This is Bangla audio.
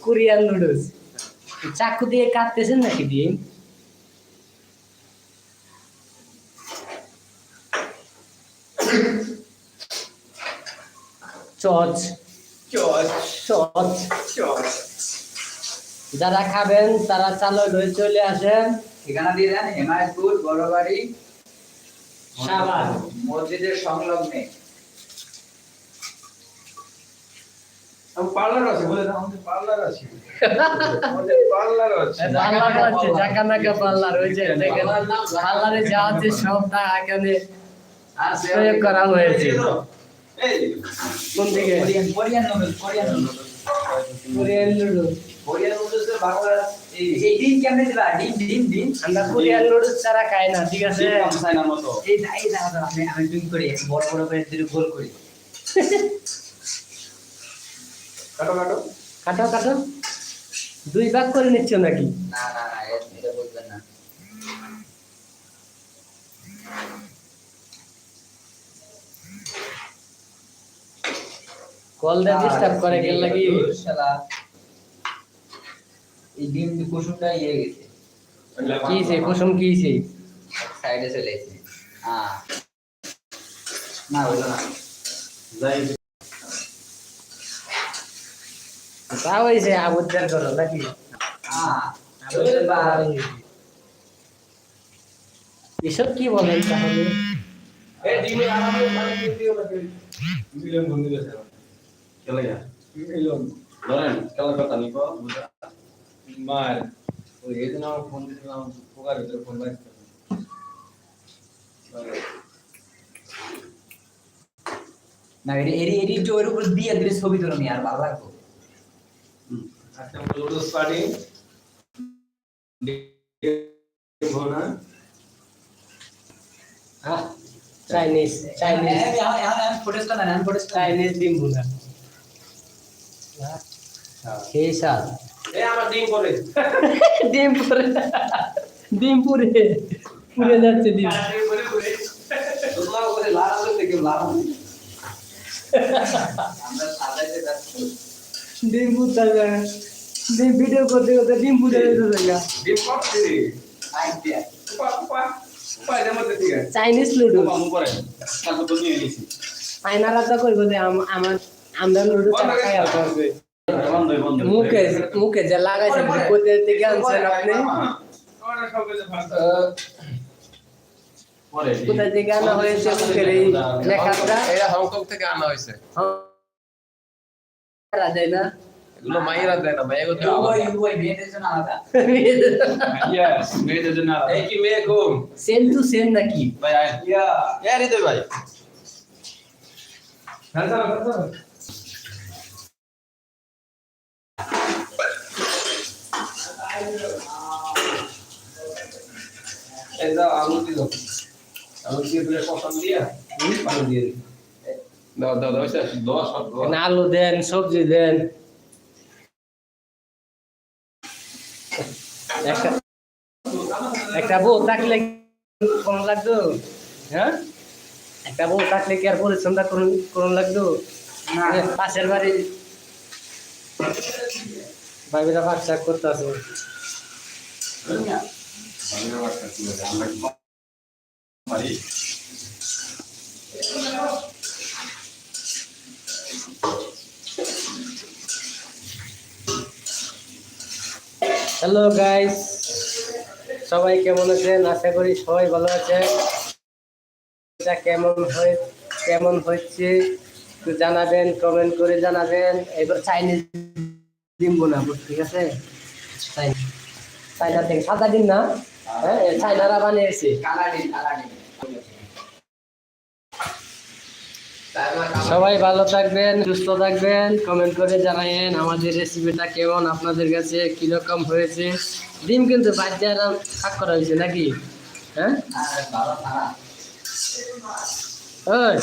কোরিয়ান নুডলস চাকু দিয়ে কাটতেছেন নাকি চচ। চচ। চচ। যারা খাবেন তারা চালক হয়ে চলে আসেন। ঠিকানা দিয়ে দেন হেমায়তপুর বড়বাড়ি সাবান। মসজিদের সংলগ্নে। আমি পার্লার আছে বলে দাও আমাদের পার্লার আছে। আমাদের পার্লার আছে। পার্লার। আছে জাকানাকা পার্লার ওই যে দেখেন পার্লারে যাওয়ার যে সব এখানে প্রয়োগ করা হয়েছে। কোন দিকে? Korean Korean noodles Korean noodles. Korean noodles. Korean noodles Bangla এই এই ডিম কেমনে দিবা? ডিম ডিম ডিম। আমরা কোরিয়ান নুডলস ছাড়া খাই না ঠিক আছে? এই এই আমি আমি ড্রিঙ্ক করি বড় বড় করে গোল করি। কাটো কাটো। কাটো কাটো। দুই ভাগ করে নিচ্ছ নাকি? না না না এ- এটা বুঝবেন না। কল দিয়ে ডিস্টার্ব করে গেল লাগি শালা এই ডিম দি কুসুমটা ইয়ে গেছে। কি সে কুসুম কি সে? সাইডে চলে গেছে হ্যাঁ না হইল না। যাই তা হইছে আবুদ্দার করো নাকি। এসব কি বলেন তাহলে ছবি তুলে নি আর ভালো লাগবে আজকে আমরা লুডোস পার্টি ভোনা হ্যাঁ চাইনিজ চাইনিজ না এখন ফুটেজটা চাইনিজ ডিম ভুনা। সেই এই আমার ডিম পরে। ডিম পুরে। ডিম পুরে। পুরে যাচ্ছে ডিম। পরে উপরে লাল আলো থেকে লাল আমরা সাজাইতে যাচ্ছি। ডিম পুরতে ডিম ভিডিও করতে করতে ডিম পুরে যেতে ডিম কত আইডিয়া উপা উপা উপা এর মধ্যে ঠিক আছে। চাইনিজ লুডু উপা মু পরে তারপর তো নিয়ে নিয়েছি আয়নারা তো কইব যে আম- আমার আমরা লুডু বন্ধ বন্ধ মুখে মুখে যে লাগাইছেন কোথা থেকে আনছেন আপনি? কোথা থেকে আনা হয়েছে মুখের এই লেখাটা? এটা হংকং থেকে আনা হয়েছে। করা যায় না? এগুলো মাইরা দেয় না জন্য আলাদা। ইয়েস মেয়েদের জন্য এই কি মেয়ে ঘুম? সেম টু সেম নাকি? ভাই আয়। ইয়া। এ রিদয় ভাই। এই দাও আলু দিও আলু দিয়ে দিলে পছন্দ দিয়া পানি দিয়ে দাও দাও দাও দশ সব দশ এখানে আলু দেন সবজি দেন। একটা একটা বউ থাকলে কোন লাগতো? হ্যাঁ? একটা বউ থাকলে কি আর পরিশ্রমটা করুন করুন লাগতো? পাশের বাড়ি ভাইবেরা বাচ্চা করতে আছে হ্যালো গাইস সবাই কেমন আছেন? আশা করি সবাই ভালো আছেন। এটা কেমন হয় কেমন হচ্ছে? একটু জানাবেন কমেন্ট করে জানাবেন। এবার চাইনিজ ডিম বানাবো, ঠিক আছে? চাইনা থেকে সাদা ডিম না? হ্যাঁ চাইনারা বানিয়েছে। কালারিং কালারিং সবাই ভালো থাকবেন, সুস্থ থাকবেন। কমেন্ট করে জানাইন আমাদের রেসিপিটা কেমন, আপনাদের কাছে কীরকম হয়েছে। ডিম কিন্তু বাচ্চা আরাম শাক করা হয়েছে নাকি? হ্যাঁ? ওই।